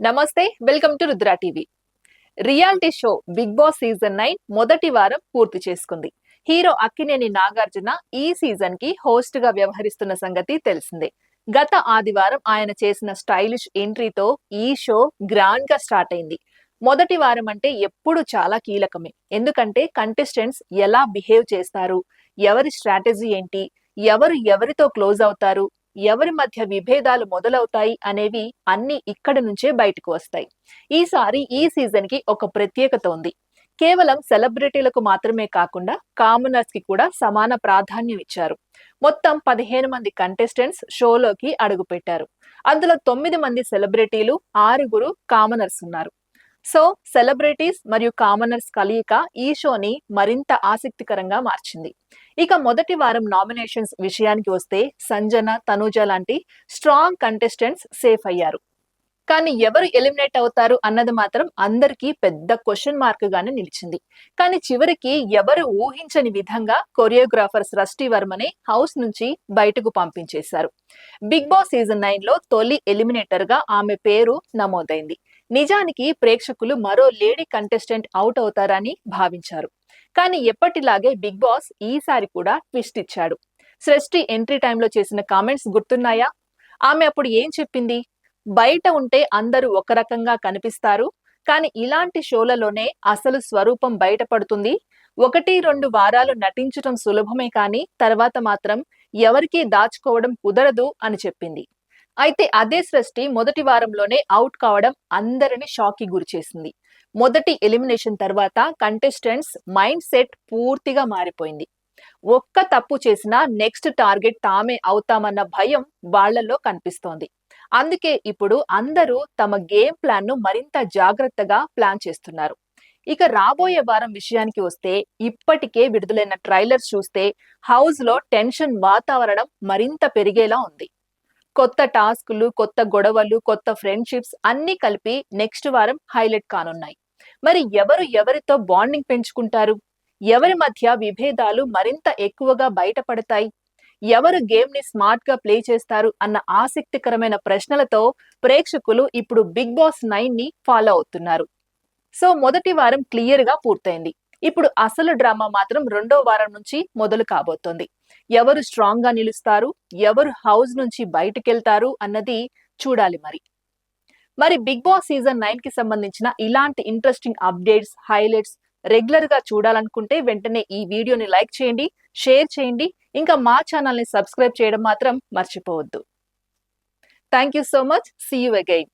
నమస్తే welcome to Rudra TV. Reality show Bigg Boss season nine మొదటి వారం పూర్తి చేసుకుంది. హీరో అక్కినేని నాగార్జున ఈ సీజన్కి హోస్ట్గా వ్యవహరిస్తున్న సంగతి తెలిసిందే. గత ఆదివారం ఆయన చేసిన స్టైలిష్ ఎంట్రీతో ఈ షో గ్రాండ్గా స్టార్ట్ అయింది. మొదటి వారం అంటే ఎప్పుడు చాలా కీలకమే. ఎందుకంటే కంటెస్టెంట్స్ ఎలా బిహేవ్ చేస్తారు? ఎవరి స్ట్రాటజీ ఏంటి? ఎవరు ఎవరితో క్లోజ్ అవుతారు? ఎవరి మధ్య విభేదాలు మొదలవుతాయి అనేవి అన్ని ఇక్కడి నుంచే బయటకు వస్తాయి. ఈసారి ఈ సీజన్కి ఒక ప్రత్యేకత ఉంది. కేవలం సెలబ్రిటీలకు మాత్రమే కాకుండా కామనర్స్కి కూడా సమాన ప్రాధాన్యం ఇచ్చారు. మొత్తం పదిహేను మంది కంటెస్టెంట్స్ షోలోకి అడుగుపెట్టారు. అందులో తొమ్మిది మంది సెలబ్రిటీలు ఆరుగురు కామనర్స్ ఉన్నారు. సో సెలబ్రిటీస్ మరియు కామనర్స్ కలయిక ఈ షోని మరింత ఆసక్తికరంగా మార్చింది. ఇక మొదటి వారం నామినేషన్స్ విషయానికి వస్తే సంజన తనూజ లాంటి స్ట్రాంగ్ కంటెస్టెంట్స్ సేఫ్ అయ్యారు. కానీ ఎవరు ఎలిమినేట్ అవుతారు అన్నది మాత్రం అందరికీ పెద్ద క్వశ్చన్ మార్క్ గానే నిలిచింది. కానీ చివరికి ఎవరు ఊహించని విధంగా కొరియోగ్రాఫర్ సృష్టి వర్మని హౌస్ నుంచి బయటకు పంపించేశారు. బిగ్ బాస్ సీజన్ నైన్లో తొలి ఎలిమినేటర్గా ఆమె పేరు నమోదైంది. నిజానికి ప్రేక్షకులు మరో లేడీ కంటెస్టెంట్ అవుట్ అవుతారని భావించారు. కానీ ఎప్పటిలాగే బిగ్ బాస్ ఈసారి కూడా ట్విస్ట్ ఇచ్చాడు. సృష్టి ఎంట్రీ టైంలో చేసిన కామెంట్స్ గుర్తున్నాయా? ఆమె అప్పుడు ఏం చెప్పింది? బయట ఉంటే అందరూ ఒక రకంగా కనిపిస్తారు కానీ ఇలాంటి షోలలోనే అసలు స్వరూపం బయటపడుతుంది. ఒకటి రెండు వారాలు నటించడం సులభమే కానీ తర్వాత మాత్రం ఎవరికీ దాచుకోవడం కుదరదు అని చెప్పింది. అయితే అదే సృష్టి మొదటి వారంలోనే అవుట్ కావడం అందరిని షాక్కి గురిచేసింది మొదటి ఎలిమినేషన్ తర్వాత కంటెస్టెంట్స్ మైండ్ సెట్ పూర్తిగా మారిపోయింది. ఒక్క తప్పు చేసినా నెక్స్ట్ టార్గెట్ తామే అవుతామన్న భయం వాళ్ళలో కనిపిస్తోంది. అందుకే ఇప్పుడు అందరూ తమ గేమ్ ప్లాన్ను మరింత జాగ్రత్తగా ప్లాన్ చేస్తున్నారు. ఇక రాబోయే వారం విషయానికి వస్తే ఇప్పటికే విడుదలైన ట్రైలర్స్ చూస్తే హౌస్లో టెన్షన్ వాతావరణం మరింత పెరిగేలా ఉంది. కొత్త టాస్కులు కొత్త గొడవలు కొత్త ఫ్రెండ్షిప్స్ అన్ని కలిపి నెక్స్ట్ వారం హైలైట్ కానున్నాయి. మరి ఎవరు ఎవరితో బాండింగ్ పెంచుకుంటారు? ఎవరి మధ్య విభేదాలు మరింత ఎక్కువగా బయటపడతాయి? ఎవరు గేమ్ని స్మార్ట్గా ప్లే చేస్తారు అన్న ఆసక్తికరమైన ప్రశ్నలతో ప్రేక్షకులు ఇప్పుడు బిగ్ బాస్ నైన్ని ఫాలో అవుతున్నారు. సో మొదటి వారం క్లియర్గా పూర్తయింది. ఇప్పుడు అసలు డ్రామా మాత్రం రెండో వారం నుంచి మొదలు కాబోతోంది. ఎవరు స్ట్రాంగ్గా నిలుస్తారు? ఎవరు హౌస్ నుంచి బయటకెళ్తారు? అన్నది చూడాలి మరి. మరి బిగ్ బాస్ సీజన్ నైన్కి సంబంధించిన ఇలాంటి ఇంట్రెస్టింగ్ అప్డేట్స్ హైలైట్స్ రెగ్యులర్గా చూడాలనుకుంటే వెంటనే ఈ వీడియోని లైక్ చేయండి షేర్ చేయండి ఇంకా మా ఛానల్ని సబ్స్క్రైబ్ చేయడం మాత్రం మర్చిపోవద్దు. Thank you so much see you again